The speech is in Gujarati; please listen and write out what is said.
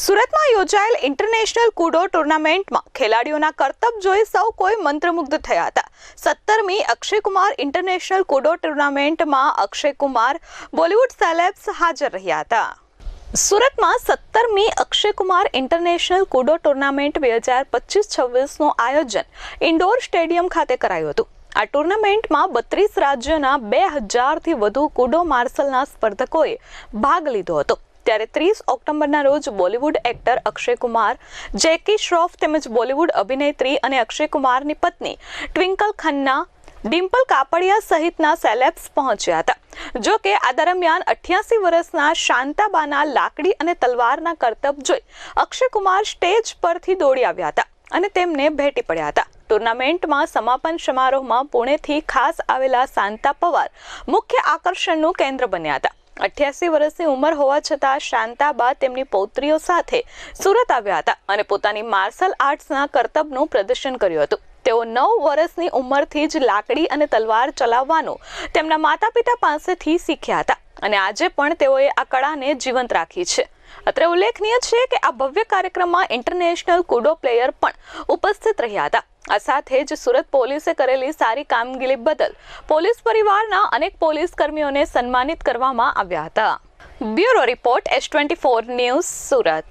સુરતમાં યોજાયેલ ઇન્ટરનેશનલ કુડો ટુર્નામેન્ટમાં ખેલાડીઓના કરતબ જોઈ સૌ કોઈ મંત્રમુગ્ધ થયા હતા. સત્તરમી અક્ષયકુમાર ઇન્ટરનેશનલ કુડો ટુર્નામેન્ટમાં અક્ષયકુમાર બોલિવૂડ સેલેબ્સ હાજર રહ્યા હતા. સુરતમાં સત્તરમી અક્ષયકુમાર ઇન્ટરનેશનલ કુડો ટુર્નામેન્ટ બે હજાર પચીસ છવ્વીસનું આયોજન ઇન્ડોર સ્ટેડિયમ ખાતે કરાયું હતું. આ ટુર્નામેન્ટમાં બત્રીસ રાજ્યોના બે હજારથી વધુ કુડો માર્શલના સ્પર્ધકોએ ભાગ લીધો હતો. ત્યારે ત્રીસ ઓક્ટોબરના રોજ બોલિવૂડ એક્ટર અક્ષય કુમાર, જેકી શ્રોફ તેમજ બોલિવૂડ અભિનેત્રી અને અક્ષય કુમારની પત્ની ટ્વિંકલ ખન્ના, ડિમ્પલ કાપડિયા સહિતના સેલેબ્સ પહોંચ્યા હતા. જો કે આ દરમિયાન અઠ્યાસી વર્ષના શાંતાબાના લાકડી અને તલવારના કરતબ જોઈ અક્ષય કુમાર સ્ટેજ પરથી દોડી આવ્યા હતા અને તેમને ભેટી પડ્યા હતા. ટુર્નામેન્ટમાં સમાપન સમારોહમાં પુણેથી ખાસ આવેલા શાંતા પવાર મુખ્ય આકર્ષણનું કેન્દ્ર બન્યા હતા. અઠ્યાસી વર્ષની ઉંમર હોવા છતાં શાંતાબા તેમની પૌત્રીઓ સાથે સુરત આવ્યા હતા અને પોતાની માર્શલ આર્ટ્સના કરતબનું પ્રદર્શન કર્યું હતું. તેઓ નવ વર્ષની ઉંમરથી જ લાકડી અને તલવાર ચલાવવાનું તેમના માતા પિતા પાસેથી શીખ્યા હતા. અને આજે પણ તેઓએ આ કળાને જીવંત રાખી છે. અત્રે ઉલ્લેખનીય છે કે આ ભવ્ય કાર્યક્રમમાં ઇન્ટરનેશનલ કુડો પ્લેયર પણ ઉપસ્થિત રહ્યા હતા. આ સાથે જ સુરત પોલીસે કરેલી સારી કામગીરી બદલ પોલીસ પરિવારના અનેક પોલીસ કર્મીઓને સન્માનિત કરવામાં આવ્યા હતા. Bureau report S twenty four news Surat.